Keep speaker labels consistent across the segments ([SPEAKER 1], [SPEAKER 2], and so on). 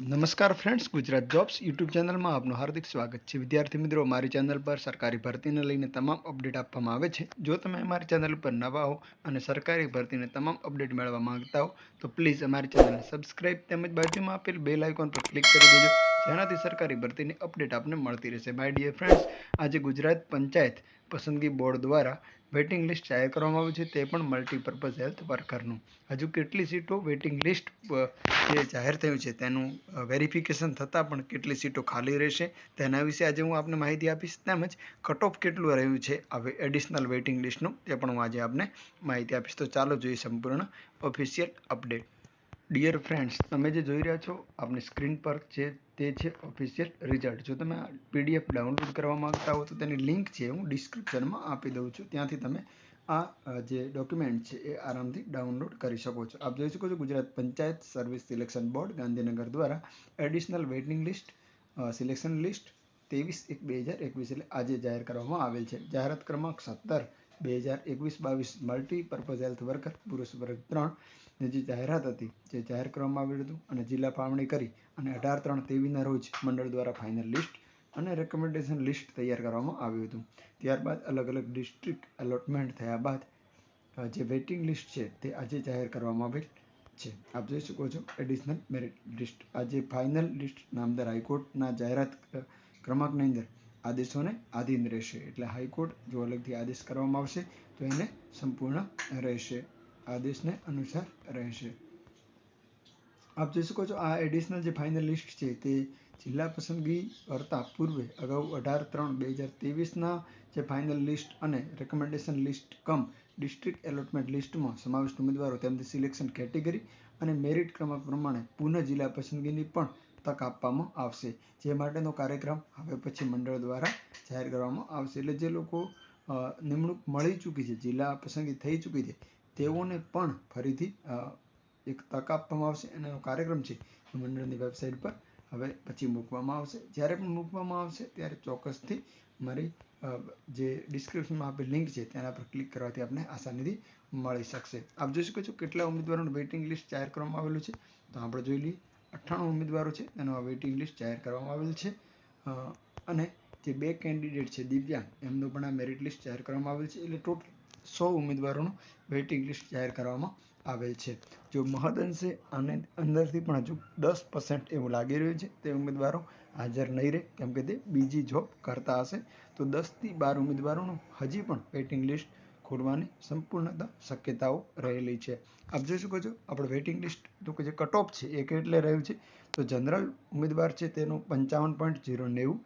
[SPEAKER 1] નમસ્કાર friends Gujarat jobs YouTube ચેનલમાં આપનું હાર્દિક સ્વાગત છે. વિદ્યાર્થી મિત્રો, મારી ચેનલ પર સરકારી ભરતીને લઈને તમામ અપડેટ આપવામાં આવે છે. જો તમે અમારી ચેનલ પર નવા હો અને સરકારી ભરતીને તમામ અપડેટ મેળવવા માંગતા હો, તો પ્લીઝ અમારી ચેનલને સબસ્ક્રાઇબ તેમજ બાજુમાં આપેલ બેલ આઇકોન પર ક્લિક કરી દેજો. જેનાથી સરકારી ભરતીની અપડેટ આપને મળતી રહેશે. માય ડિયર ફ્રેન્ડ્સ આજે ગુજરાત પંચાયત પસંદગી બોર્ડ દ્વારા વેઇટિંગ લિસ્ટ જાહેર કરવામાં આવ્યું છે. તે પણ મલ્ટીપર્પઝ હેલ્થ વર્કરનું હજુ કેટલી સીટો વેઇટિંગ લિસ્ટ જે જાહેર થયું છે તેનું વેરિફિકેશન થતાં પણ કેટલી સીટો ખાલી રહેશે તેના વિશે આજે હું આપને માહિતી આપીશ. તેમજ કટ ઓફ કેટલું રહ્યું છે હવે એડિશનલ વેઇટિંગ લિસ્ટનું તે પણ હું આજે આપને માહિતી આપીશ. તો ચાલો જોઈએ સંપૂર્ણ ઓફિશિયલ અપડેટ ડિયર ફ્રેન્ડ્સ તમે જે જોઈ રહ્યા છો, આપની સ્ક્રીન પર છે તે છે ઓફિશિયલ રિઝલ્ટ જો તમે પીડીએફ ડાઉનલોડ કરવા માગતા હો તો તેની લિંક છે હું ડિસ્ક્રિપ્શનમાં આપી દઉં છું. ત્યાંથી તમે આ જે ડોક્યુમેન્ટ છે એ આરામથી ડાઉનલોડ કરી શકો છો. આપ જોઈ શકો છો Gujarat Panchayat Service Selection Board Gandhinagar દ્વારા additional waiting list selection list ત્રેવીસ એક બે હજાર એકવીસ એટલે આજે જાહેર કરવામાં આવેલ છે. જાહેરાત ક્રમાંક સત્તર બે હજાર એકવીસ બાવીસ મલ્ટીપર્પઝ હેલ્થ વર્કર પુરુષ વર્ગ ત્રણ જે જાહેરાત હતી, જે જાહેર કરવામાં આવ્યું હતું અને જિલ્લા ફાળવણી કરી અને અઢાર ત્રણ તેવીના રોજ મંડળ દ્વારા ફાઇનલ લિસ્ટ અને રેકમેન્ડેશન લિસ્ટ તૈયાર કરવામાં આવ્યું હતું. ત્યારબાદ અલગ અલગ ડિસ્ટ્રિક્ટ એલોટમેન્ટ થયા બાદ જે વેઇટિંગ લિસ્ટ છે તે આજે જાહેર કરવામાં આવેલ છે. આપ જોઈ શકો છો એડિશનલ મેરિટ લિસ્ટ આજે ફાઇનલ લિસ્ટ નામદાર હાઈકોર્ટના જાહેરાત ક્રમાંકની અંદર આદેશોને આધીન રહેશે. એટલે હાઈકોર્ટ જો અલગથી આદેશ કરવામાં આવશે, તો એને સંપૂર્ણ રહેશે. આદેશને અનુસાર રહેશે. આપ જોઈ શકો છો, આ એડિશનલ જે ફાઇનલ લિસ્ટ છે તે જિલ્લા પસંદગી કરતા પૂર્વે અગાઉ અઢાર ત્રણ બે હજાર ત્રેવીસના જે ફાઇનલ લિસ્ટ અને recommendation list cum district allotment લિસ્ટમાં સમાવિષ્ટ ઉમેદવારો તેમની સિલેક્શન કેટેગરી અને મેરિટ ક્રમાંક પ્રમાણે પુનઃ જિલ્લા પસંદગીની પણ તક આપવામાં આવશે. જે માટેનો કાર્યક્રમ હવે પછી મંડળ દ્વારા જાહેર કરવામાં આવશે. એટલે જે લોકો નિમણૂક મળી ચૂકી છે, જિલ્લા પસંદગી થઈ ચૂકી છે, તેઓને પણ ફરીથી એક તક આપવામાં આવશે અને કાર્યક્રમ છે મંડળની વેબસાઇટ પર હવે પછી મૂકવામાં આવશે. જ્યારે પણ મૂકવામાં આવશે, ત્યારે ચોક્કસથી મારી જે ડિસ્ક્રિપ્શનમાં આપેલ લિંક છે, તેના પર ક્લિક કરવાથી આપને આસાનીથી મળી શકશે. આપ જોઈ શકો છો કેટલા ઉમેદવારોનું વેઇટિંગ લિસ્ટ જાહેર કરવામાં આવેલું છે. તો આપણે જોઈ લઈએ. અઠ્ઠાણું ઉમેદવારો છે. તેનું આ વેઇટિંગ લિસ્ટ જાહેર કરવામાં આવેલ છે. અને જે બે કેન્ડિડેટ છે, દિવ્યાંગ, એમનું પણ આ મેરિટ લિસ્ટ જાહેર કરવામાં આવેલ છે. એટલે ટોટલ સો ઉમેદવારોનું વેઇટિંગ લિસ્ટ જાહેર કરવામાં આવેલ છે. જો મહદઅંશે અને અંદરથી પણ હજુ દસ પર્સન્ટ એવું લાગી રહ્યું છે, તે ઉમેદવારો હાજર નહીં રહે. કેમ કે તે બીજી જોબ કરતા હશે. તો દસથી બાર ઉમેદવારોનું હજી પણ વેઇટિંગ લિસ્ટ ખોલવાની સંપૂર્ણતા શક્યતાઓ રહેલી છે. આપ જોઈ શકો છો, આપણે વેઇટિંગ લિસ્ટ તો કે જે કટ ઓફ છે, એ કેટલે રહ્યું છે? તો જનરલ ઉમેદવાર છે તેનું પંચાવન પોઈન્ટ ઝીરો નેવું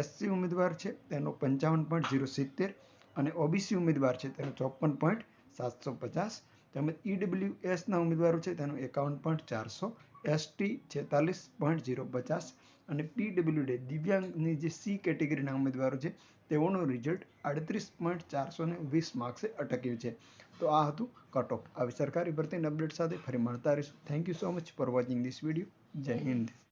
[SPEAKER 1] એસસી ઉમેદવાર છે તેનો પંચાવન પોઈન્ટ ઝીરો સિત્તેર અને ઓબીસી ઉમેદવાર છે તેનો ચોપન પોઈન્ટ સાતસો પચાસ. તેમજ ઈડબ્લ્યુ એસના ઉમેદવારો છે તેનું એકાવન પોઈન્ટ ચારસો એસટી છેતાલીસ પોઈન્ટ ઝીરો પચાસ અને પીડબ્લ્યુડી દિવ્યાંગની જે સી કેટેગરીના ઉમેદવારો છે, તેઓનું રિઝલ્ટ આડત્રીસ પોઈન્ટ ચારસો ને વીસ માર્ક્સે અટક્યું છે. તો આ હતું કટ ઓફ આવી સરકારી ભરતીની અપડેટ સાથે ફરી મળતા રહીશું. Thank you so much for watching this video Jai Hind.